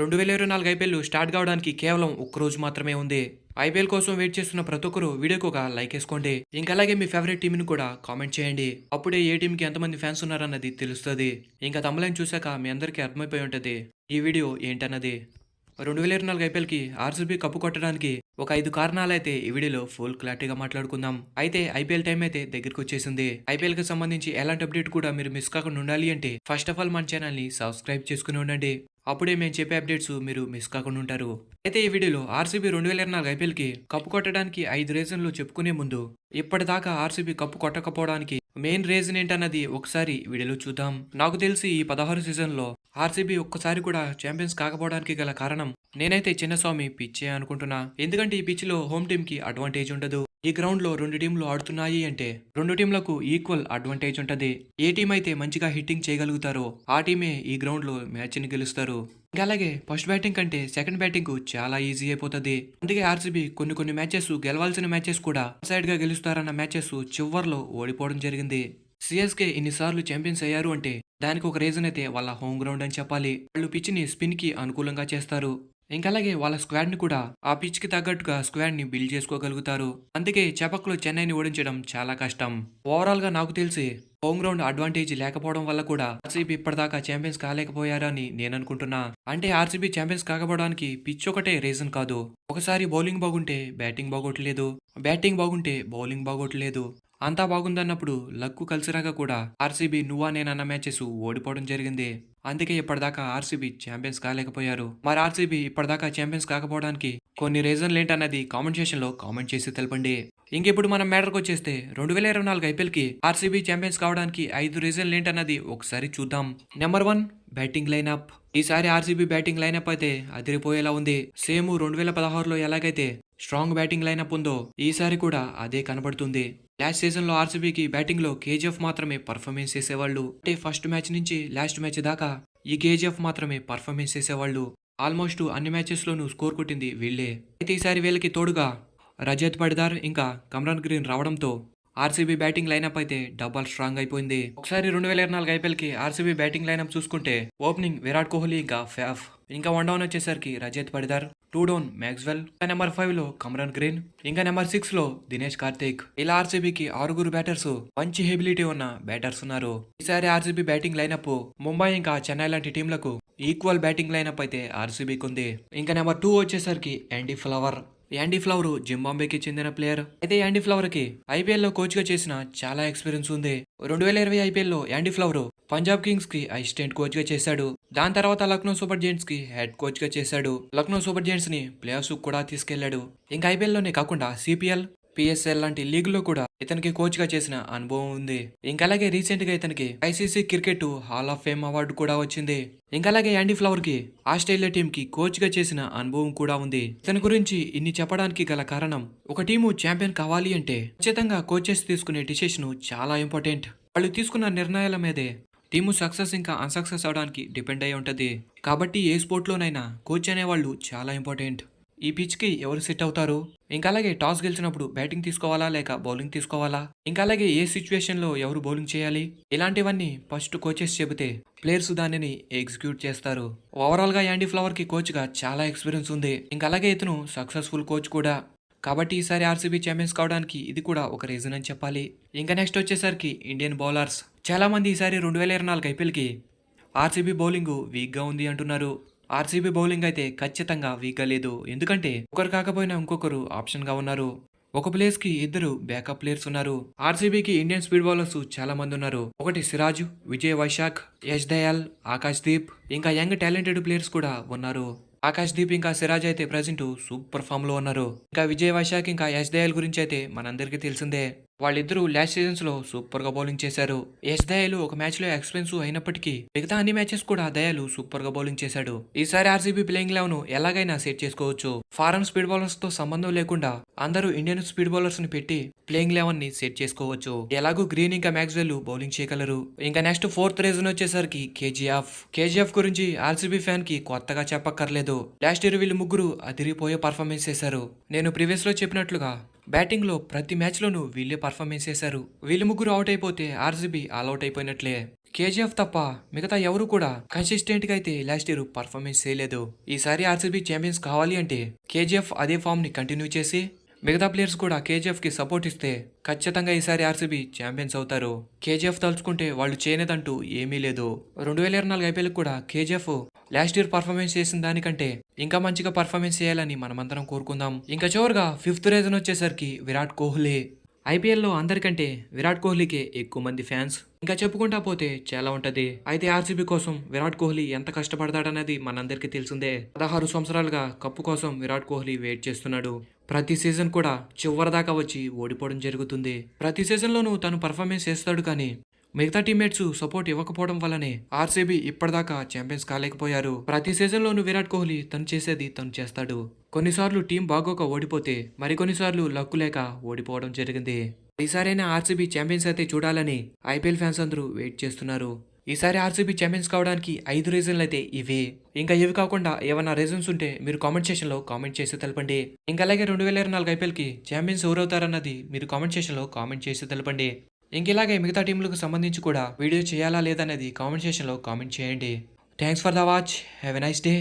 రెండు వేల ఇరవై నాలుగు ఐపీఎల్ స్టార్ట్ కావడానికి కేవలం ఒక్కరోజు మాత్రమే ఉంది. ఐపీఎల్ కోసం వెయిట్ చేస్తున్న ప్రతి ఒక్కరు వీడియోకి ఒక లైక్ వేసుకోండి. ఇంకా అలాగే మీ ఫేవరెట్ టీంని కూడా కామెంట్ చేయండి. అప్పుడే ఏ టీంకి ఎంతమంది ఫ్యాన్స్ ఉన్నారన్నది తెలుస్తుంది. ఇంకా తమలైన చూశాక మీ అందరికీ అర్థమైపోయి ఉంటుంది. ఈ వీడియో ఏంటన్నది? రెండు వేల ఇరవై నాలుగు ఐపీఎల్కి ఆర్సీబీ కప్పు కొట్టడానికి ఒక ఐదు కారణాలైతే ఈ వీడియోలో ఫుల్ క్లారిటీగా మాట్లాడుకుందాం. అయితే ఐపీఎల్ టైం అయితే దగ్గరికి వచ్చేసింది. ఐపీఎల్కి సంబంధించి ఎలాంటి అప్డేట్ కూడా మీరు మిస్ కాకుండా ఉండాలి అంటే ఫస్ట్ ఆఫ్ ఆల్ మన ఛానల్ని సబ్స్క్రైబ్ చేసుకుని ఉండండి. అప్పుడే మేము చెప్పే అప్డేట్స్ మీరు మిస్ కాకుండా ఉంటారు. అయితే ఈ వీడియోలో ఆర్సీబీ రెండు వేల ఇరవై నాలుగు ఐపీఎల్కి కప్పు కొట్టడానికి ఐదు రీజన్లు చెప్పుకునే ముందు ఇప్పటిదాకా ఆర్సీబీ కప్పు కొట్టకపోవడానికి మెయిన్ రీజన్ ఏంటన్నది ఒకసారి వీడియోలో చూద్దాం. నాకు తెలిసి ఈ పదహారు సీజన్లో ఆర్సీబీ ఒక్కసారి కూడా ఛాంపియన్స్ కాకపోవడానికి గల కారణం నేనైతే చిన్నస్వామి పిచ్చే అనుకుంటున్నా. ఎందుకంటే ఈ పిచ్లో హోమ్ టీమ్కి అడ్వాంటేజ్ ఉండదు. ఈ గ్రౌండ్లో రెండు టీంలు ఆడుతున్నాయి అంటే రెండు టీంలకు ఈక్వల్ అడ్వాంటేజ్ ఉంటది. ఏ టీం అయితే మంచిగా హిట్టింగ్ చేయగలుగుతారో ఆ టీమే ఈ గ్రౌండ్లో మ్యాచ్ని గెలుస్తారు. ఇంకా అలాగే ఫస్ట్ బ్యాటింగ్ కంటే సెకండ్ బ్యాటింగ్ చాలా ఈజీ అయిపోతుంది. అందుకే ఆర్సీబీ కొన్ని కొన్ని మ్యాచెస్ గెలవాల్సిన మ్యాచెస్ కూడా సైడ్గా గెలుస్తారన్న మ్యాచెస్ చివర్లో ఓడిపోవడం జరిగింది. సిఎస్కే ఇన్నిసార్లు ఛాంపియన్స్ అయ్యారు అంటే దానికి ఒక రీజన్ అయితే వాళ్ళ హోమ్ గ్రౌండ్ అని చెప్పాలి. వాళ్ళు పిచ్ని స్పిన్కి అనుకూలంగా చేస్తారు. ఇంకా అలాగే వాళ్ళ స్క్వాడ్ని కూడా ఆ పిచ్కి తగ్గట్టుగా స్క్వాడ్ని బిల్డ్ చేసుకోగలుగుతారు. అందుకే చెపక్లో చెన్నైని ఓడించడం చాలా కష్టం. ఓవరాల్గా నాకు తెలిసి హోమ్ గ్రౌండ్ అడ్వాంటేజ్ లేకపోవడం వల్ల కూడా ఆర్సీబీ ఇప్పటిదాకా ఛాంపియన్స్ కాలేకపోయారని నేను అనుకుంటున్నా అంటే ఆర్సీబీ ఛాంపియన్స్ కాకపోవడానికి పిచ్ ఒకటే రీజన్ కాదు. ఒకసారి బౌలింగ్ బాగుంటే బ్యాటింగ్ బాగోట్లేదు. బ్యాటింగ్ బాగుంటే బౌలింగ్ బాగోట్లేదు. అంతా బాగుందన్నప్పుడు లక్కు కలిసిరాక కూడా ఆర్సీబీ నువ్వా నేనన్న మ్యాచెస్ ఓడిపోవడం జరిగింది. అందుకే ఇప్పటిదాకా ఆర్సీబీ ఛాంపియన్స్ కాలేకపోయారు. మరి ఆర్సీబీ ఇప్పటిదాకా ఛాంపియన్స్ కాకపోవడానికి కొన్ని రీజన్లు ఏంటన్నది కామెంట్ సెక్షన్ కామెంట్ చేసి తెలపండి. ఇంకెప్పుడు మనం మ్యాటర్కి వచ్చేస్తే రెండు వేల ఇరవై నాలుగు ఐపీఎల్కి ఆర్సీబీ ఛాంపియన్స్ కావడానికి ఐదు రీజన్లు ఏంటన్నది ఒకసారి చూద్దాం. Number one batting lineup. ఈసారి ఆర్సీబీ బ్యాటింగ్ లైనప్ అయితే అదిరిపోయేలా ఉంది. సేమ్ రెండు వేల పదహారులో ఎలాగైతే స్ట్రాంగ్ బ్యాటింగ్ లైనప్ ఉందో ఈసారి కూడా అదే కనబడుతుంది. లాస్ట్ సీజన్లో ఆర్సీబీకి బ్యాటింగ్లో కేజీఎఫ్ మాత్రమే పర్ఫార్మెన్స్ చేసేవాళ్ళు. అంటే ఫస్ట్ మ్యాచ్ నుంచి లాస్ట్ మ్యాచ్ దాకా ఈ కేజీఎఫ్ మాత్రమే పర్ఫార్మెన్స్ చేసేవాళ్ళు. ఆల్మోస్ట్ అన్ని మ్యాచెస్లోనూ స్కోర్ కొట్టింది వీళ్ళే. అయితే ఈసారి వీళ్ళకి తోడుగా రజత్ పడిదార్ ఇంకా కమ్రాన్ గ్రీన్ రావడంతో ఆర్సీబీ బ్యాటింగ్ లైనప్ అయితే డబల్ స్ట్రాంగ్ అయిపోయింది. ఒకసారి రెండు వేల ఇరవై నాలుగు ఐపీఎల్కి ఆర్సీబీ బ్యాటింగ్ లైనప్ చూసుకుంటే ఓపెనింగ్ విరాట్ కోహ్లీ ఇంకా ఫ్యాఫ్. ఇంకా వన్ డౌన్ వచ్చేసరికి Rajat Patidar two down Maxwell. ఇంకా నెంబర్ ఫైవ్లో కమరాన్ గ్రీన్. ఇంకా నెంబర్ సిక్స్లో దినేష్ కార్తిక్. ఇలా ఆర్సీబీకి ఆరుగురు బ్యాటర్స్ మంచి హెబిలిటీ ఉన్న బ్యాటర్స్ ఉన్నారు. ఈసారి ఆర్సీబీ బ్యాటింగ్ లైనప్ ముంబై ఇంకా చెన్నై లాంటి టీంలకు ఈక్వల్ బ్యాటింగ్ లైనప్ అయితే ఆర్సీబీకి ఉంది ఇంకా నెంబర్ టూ వచ్చేసరికి యాండీ ఫ్లవర్. యాండీ ఫ్లవర్ జింబాంబేకి చెందిన ప్లేయర్. అయితే యాండీ ఫ్లవర్కి ఐపీఎల్లో కోచ్గా చేసిన చాలా ఎక్స్పీరియన్స్ ఉంది. రెండు వేల ఇరవై ఐపీఎల్లో యాండీ ఫ్లవర్ పంజాబ్ కింగ్స్కి అసిస్టెంట్ కోచ్గా చేశాడు. దాని తర్వాత లక్నో సూపర్ జెయింట్స్కి హెడ్ కోచ్గా చేశాడు. లక్నో సూపర్ జెయింట్స్ని ప్లేయర్స్ కూడా తీసుకెళ్ళాడు. ఇంకా ఐపీఎల్లోనే కాకుండా సిపిఎల్ పిఎస్ఎల్ లాంటి లీగ్లో కూడా ఇతనికి కోచ్గా చేసిన అనుభవం ఉంది. ఇంకా అలాగే రీసెంట్గా ఇతనికి ICC cricket hall of fame award కూడా వచ్చింది. ఇంకా అలాగే యాండీ ఫ్లవర్కి ఆస్ట్రేలియా టీం కి కోచ్గా చేసిన అనుభవం కూడా ఉంది. ఇతని గురించి ఇన్ని చెప్పడానికి గల కారణం ఒక టీము ఛాంపియన్ కావాలి అంటే ఖచ్చితంగా కోచెస్ తీసుకునే డిసిషన్ చాలా ఇంపార్టెంట్ వాళ్ళు తీసుకున్న నిర్ణయాల మీదే టీము సక్సెస్ ఇంకా అన్సక్సెస్ అవడానికి డిపెండ్ అయి ఉంటుంది. కాబట్టి ఏ స్పోర్ట్లోనైనా కోచ్ అనేవాళ్ళు చాలా ఇంపార్టెంట్ ఈ పిచ్కి ఎవరు సెట్ అవుతారు? ఇంకా అలాగే టాస్ గెలిచినప్పుడు బ్యాటింగ్ తీసుకోవాలా లేక బౌలింగ్ తీసుకోవాలా? ఇంకా అలాగే ఏ సిచ్యువేషన్లో ఎవరు బౌలింగ్ చేయాలి? ఇలాంటివన్నీ ఫస్ట్ కోచెస్ చెబితే ప్లేయర్స్ దానిని ఎగ్జిక్యూట్ చేస్తారు. ఓవరాల్గా యాండీ ఫ్లవర్కి కోచ్గా చాలా ఎక్స్పీరియన్స్ ఉంది. ఇంకా అలాగే ఇతను సక్సెస్ఫుల్ కోచ్ కూడా. కాబట్టి ఈసారి ఆర్సీబీ ఛాంపియన్స్ కావడానికి ఇది కూడా ఒక రీజన్ అని చెప్పాలి. ఇంకా నెక్స్ట్ వచ్చేసరికి ఇండియన్ బౌలర్స్. చాలా మంది ఈసారి రెండు వేల ఇరవై నాలుగు ఐపీఎల్కి ఆర్సీబీ బౌలింగ్ వీక్గా ఉంది అంటున్నారు. ఆర్సీబీ బౌలింగ్ అయితే ఖచ్చితంగా వీక్గా లేదు ఎందుకంటే ఒకరు కాకపోయినా ఇంకొకరు ఆప్షన్గా ఉన్నారు. ఒక ప్లేస్కి ఇద్దరు బ్యాకప్ ప్లేయర్స్ ఉన్నారు. ఆర్సీబీకి ఇండియన్ స్పీడ్ బౌలర్స్ చాలా మంది ఉన్నారు. ఒకటి సిరాజ్ విజయ్ వైశాఖ్ యశ్ దయాల్ ఆకాష్ దీప్ ఇంకా యంగ్ టాలెంటెడ్ ప్లేయర్స్ కూడా ఉన్నారు. ఆకాష్ దీప్ ఇంకా సిరాజ్ అయితే ప్రజెంట్ సూపర్ ఫామ్లో ఉన్నారు. ఇంకా విజయ్ వైశాఖ్ ఇంకా యశ్ దయాల్ గురించి అయితే మనందరికీ తెలిసిందే. వాళ్ళిద్దరూ లాస్ట్ సీజన్స్లో సూపర్గా బౌలింగ్ చేశారు. ఎస్ దయాలు ఒక మ్యాచ్లో ఎక్స్పెన్సివ్ అయినప్పటికీ మిగతా అన్ని మ్యాచెస్ కూడా దయాలు సూపర్గా బౌలింగ్ చేశాడు. ఈసారి ఆర్సీబీ ప్లేయింగ్ లెవెన్ ఎలాగైనా సెట్ చేసుకోవచ్చు. ఫారెన్ స్పీడ్ బౌలర్స్తో సంబంధం లేకుండా అందరూ ఇండియన్ స్పీడ్ బౌలర్స్ని పెట్టి ప్లేయింగ్ లెవెన్ని సెట్ చేసుకోవచ్చు. ఎలాగూ గ్రీన్ ఇంకా మ్యాక్స్వెల్ బౌలింగ్ చేయగలరు. ఇంకా నెక్స్ట్ ఫోర్త్ రీజన్ వచ్చేసరికి కేజీఎఫ్. కేజీఎఫ్ గురించి ఆర్సీబీ ఫ్యాన్కి కొత్తగా చెప్పక్కర్లేదు. లాస్ట్ ఇయర్ వీళ్ళు ముగ్గురు అదిరిపోయే పర్ఫార్మెన్స్ చేశారు. నేను ప్రీవియస్లో చెప్పినట్లుగా బ్యాటింగ్లో ప్రతి మ్యాచ్లోనూ వీళ్ళే పర్ఫార్మెన్స్ చేశారు. వీళ్ళు ముగ్గురు అవుట్ అయిపోతే ఆర్సీబీ ఆల్ అవుట్ అయిపోయినట్లే. కేజీఎఫ్ తప్ప మిగతా ఎవరు కూడా కన్సిస్టెంట్గా అయితే లాస్ట్ ఇయర్ పర్ఫార్మెన్స్ చేయలేదు. ఈసారి ఆర్సీబీ ఛాంపియన్స్ కావాలి అంటే కేజీఎఫ్ అదే ఫామ్ని కంటిన్యూ చేసి మిగతా ప్లేయర్స్ కూడా కేజీఎఫ్కి సపోర్ట్ ఇస్తే ఖచ్చితంగా ఈసారి ఆర్సీబీ ఛాంపియన్స్ అవుతారు. కేజీఎఫ్ తలుచుకుంటే వాళ్ళు చేయలేదంటూ ఏమీ లేదు. రెండు వేల ఇరవై నాలుగు ఐపీఎల్ కూడా కేజీఎఫ్ లాస్ట్ ఇయర్ పర్ఫార్మెన్స్ చేసిన దానికంటే ఇంకా మంచిగా పర్ఫార్మెన్స్ చేయాలని మనమందరం కోరుకుందాం. ఇంకా చివరిగా ఫిఫ్త్ రీజన్ వచ్చేసరికి విరాట్ కోహ్లీ. ఐపీఎల్లో అందరికంటే విరాట్ కోహ్లీకే ఎక్కువ మంది ఫ్యాన్స్ ఇంకా చెప్పుకుంటా పోతే చాలా ఉంటది. అయితే ఆర్సీబీ కోసం విరాట్ కోహ్లీ ఎంత కష్టపడతాడన్నది మనందరికీ తెలిసిందే. పదహారు సంవత్సరాలుగా కప్పు కోసం విరాట్ కోహ్లీ వెయిట్ చేస్తున్నాడు. ప్రతి సీజన్ కూడా చివరి దాకా వచ్చి ఓడిపోవడం జరుగుతుంది. ప్రతి సీజన్లోనూ తను పర్ఫార్మెన్స్ చేస్తాడు కానీ మిగతా టీమ్మేట్స్ సపోర్ట్ ఇవ్వకపోవడం వల్లనే ఆర్సీబీ ఇప్పటిదాకా ఛాంపియన్స్ కాలేకపోయారు. ప్రతి సీజన్లోనూ విరాట్ కోహ్లీ తను చేసేది తను చేస్తాడు. కొన్నిసార్లు టీం బాగోక ఓడిపోతే మరికొన్నిసార్లు లక్కు లేక ఓడిపోవడం జరిగింది. ఈసారైనా ఆర్సీబీ ఛాంపియన్స్ అయితే చూడాలని ఐపీఎల్ ఫ్యాన్స్ అందరూ వెయిట్ చేస్తున్నారు. ఈసారి ఆర్సీబీ ఛాంపియన్స్ కావడానికి ఐదు రీజన్లు అయితే ఇవే. ఇంకా ఇవి కాకుండా ఏమైనా రీజన్స్ ఉంటే మీరు కామెంట్ సెక్షన్లో కామెంట్ చేసి తెలపండి. ఇంకా అలాగే రెండు వేల ఇరవై నాలుగు ఐపీఎల్కి ఛాంపియన్స్ ఎవరవుతారన్నది మీరు కామెంట్ సెక్షన్లో కామెంట్ చేసి తెలపండి. ఇంక ఇలాగే మిగతా టీంలకు సంబంధించి కూడా వీడియో చేయాలా లేదనేది కామెంట్ సెక్షన్లో కామెంట్ చేయండి. Thanks for the watch. Have a nice day.